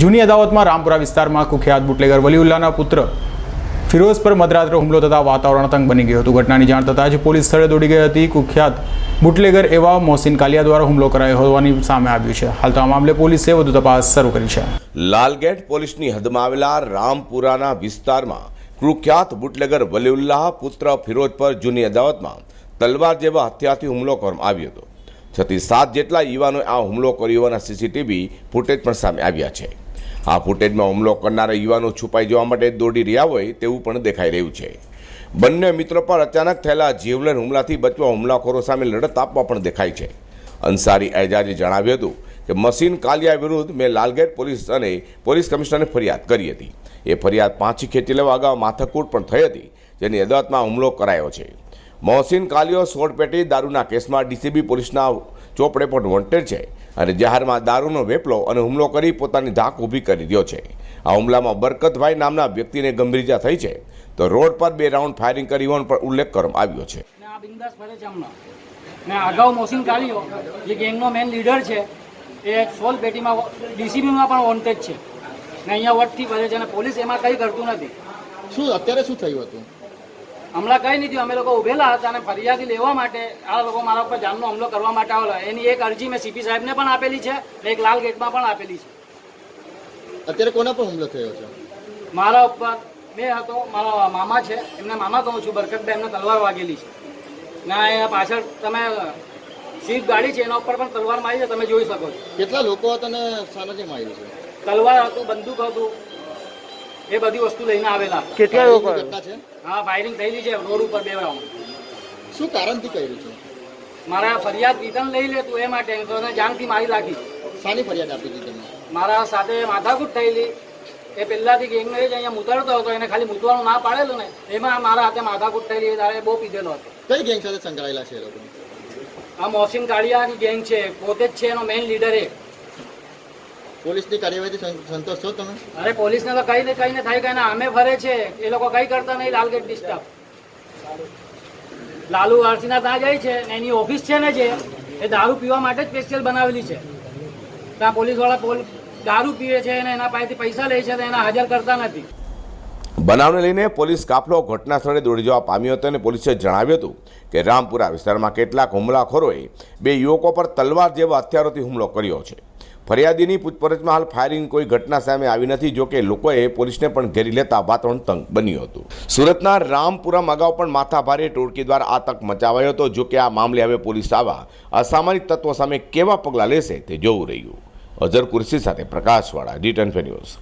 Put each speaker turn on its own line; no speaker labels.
જૂની અદાવતમાં રામપુરા વિસ્તારમાં કુખ્યાત બુટલેગર વલીઉલ્લાના પુત્ર ફિરોઝ પર મધરાત્રે હુમલો થતાં વાતાવરણ તંગ બની ગયું હતું. ઘટનાની જાણ થતાં જ પોલીસ સ્થળે દોડી ગઈ હતી. કુખ્યાત બુટલેગર એવા મોહસિન કાલિયા દ્વારા હુમલો કરાયો હોવાની સામે આવ્યું છે. હાલ તો આ મામલે પોલીસે વધુ તપાસ શરૂ કરી છે.
લાલગેટ પોલીસની હદમાં આવેલા રામપુરાના વિસ્તારમાં કુખ્યાત બુટલેગર વલીઉલ્લાહ પુત્ર ફિરોજ પર જૂની અદાવતમાં તલવાર જેવા હથિયારથી હુમલો કરવામાં આવ્યો હતો. છતી સાત જેટલા યુવાનોએ આ હુમલો કર્યો હોવાના સીસીટીવી ફૂટેજ પણ સામે આવ્યા છે. આ ફૂટેજમાં હુમલો કરનારા યુવાનો છુપાઈ જવા માટે દોડી રહ્યા હોય તેવું પણ દેખાઈ રહ્યું છે. બંને મિત્રો પર અચાનક થયેલા જીવલેણ હુમલાથી બચવા હુમલાખોરો સામે લડત આપવા પણ દેખાય છે. અંસારી એજાજે જણાવ્યું હતું કે મસીન કાલિયા વિરુદ્ધ મેં લાલગેટ પોલીસ અને પોલીસ કમિશનરને ફરિયાદ કરી હતી. એ ફરિયાદ પાછી ખેંચી લેવા અગાઉ માથાકૂટ પણ થઈ હતી, જેની અદાલતમાં હુમલો કરાયો છે. મોહસિન કાલિયો સોળપેટી દારૂના કેસમાં ડીસીબી પોલીસના ચોપડે પણ વોન્ટેડ છે. અને જાહેરમાં દારૂનો વેપલો અને હુમલો કરી પોતાની ધાક ઊભી કરી રહ્યો છે. આ હુમલામાં બરકતભાઈ નામના વ્યક્તિને ગંભીર ઇજા થઈ છે. તો રોડ પર બે રાઉન્ડ ફાયરિંગ કરી હોવાનો પણ ઉલ્લેખ કરવામાં આવ્યો છે.
મેં આ બિંદાસ ફરે છે હમણાં. અગાઉ મોસીન કાલિયો જે ગેંગનો મેન લીડર છે એ સોલ પેટીમાં ડીસીબીમાં પણ વોન્ટેજ છે. ને અહીંયા વટથી ભરે છે અને પોલીસ એમાં કંઈ કરતું નથી.
શું અત્યારે શું થયું હતું?
હમણાં કંઈ નહીં થયું. અમે લોકો ઉભેલા હતા અને ફરિયાદી લેવા માટે આ લોકો મારા ઉપર જાનનો હુમલો કરવા માટે આવેલા. એની એક અરજી મેં સીપી સાહેબને પણ આપેલી છે એક લાલ ગેટમાં પણ આપેલી છે.
અત્યારે કોના પર હુમલો થયો છે?
મારા ઉપર બે હતો મારા મામા છે. એમને મામા કહું છું બરકતભાઈ એમને તલવાર વાગેલી છે. ને એના પાછળ તમે સીટ ગાડી છે એના ઉપર પણ તલવાર મારી છે તમે જોઈ શકો છો.
કેટલા લોકો હતા અને શાનાથી માર્યું છે?
તલવાર હતું બંદૂક હતું એ બધી વસ્તુ લઈને આવેલા.
કેટલા લોકો છે?
હા ફાયરિંગ થયેલી છે રોડ ઉપર બે રાઉન્ડ
શું કારણથી કર્યું છે?
મારા ફરિયાદ રિટર્ન લઈ લે તું એ માટે તો એને જાનથી મારી રાખી
સાની ફરિયાદ આપી દીધી
મારા સાથે માથાકૂટ થયેલી. એ પહેલાથી ગેંગનો એ જ અહીંયા મૂતરતો હતો એને ખાલી મૂતવાનું ના પાડેલું ને એમાં મારા હાથે માથાકૂટ થયેલી એ તારે બહુ પીધેલો હતો.
કઈ ગેંગ સાથે સંકળાયેલા છે એ લોકો
આ મોહસિન કાળિયાની ગેંગ છે પોતે જ છે એનો મેઇન લીડર એ.
પોલીસની કાર્યવાહીથી સંતોષ છો તમે?
અરે પોલીસને તો કઈ ને કઈ ને થાય કઈ ને અમે ફરે છે. એ લોકો કઈ કરતા નહીં લાલગેટ ડિસ્ટર્બ. લાલુ વારસીના ત્યાં જાય છે ને એની ઓફિસ છે ને જે એ દારૂ પીવા માટે જ સ્પેશિયલ બનાવેલી છે. ત્યાં પોલીસવાળા પોલ દારૂ પીવે છે અને એના પાસેથી પૈસા લે છે તો એના હાજર કરતા નથી.
બનાવને લઈને પોલીસ કાફલો ઘટના સ્થળે દોડી જવા પામ્યો હતો અને પોલીસે જણાવ્યું હતું કે રામપુરા વિસ્તારમાં કેટલાક હુમલાખોરોએ બે યુવકો પર તલવાર જેવા હથિયારોથી હુમલો કર્યો છે. ફરિયાદીની પૂછપરછમાં હાલ ફાયરિંગ કોઈ ઘટના સામે આવી નથી જોકે લોકોએ પોલીસને પણ ઘેરી લેતા વાતાવરણ તંગ બન્યું હતું. સુરતના રામપુરમ અગાઉ પણ માથાભારે ટોળકી દ્વારા આતંક મચાવાયો હતો જોકે આ મામલે હવે પોલીસ આવા અસામાજિક તત્વો સામે કેવા પગલાં લેશે તે જોવું રહ્યું. અઝર કુર્સી સાથે પ્રકાશવાળા ડી ટેન ન્યૂઝ.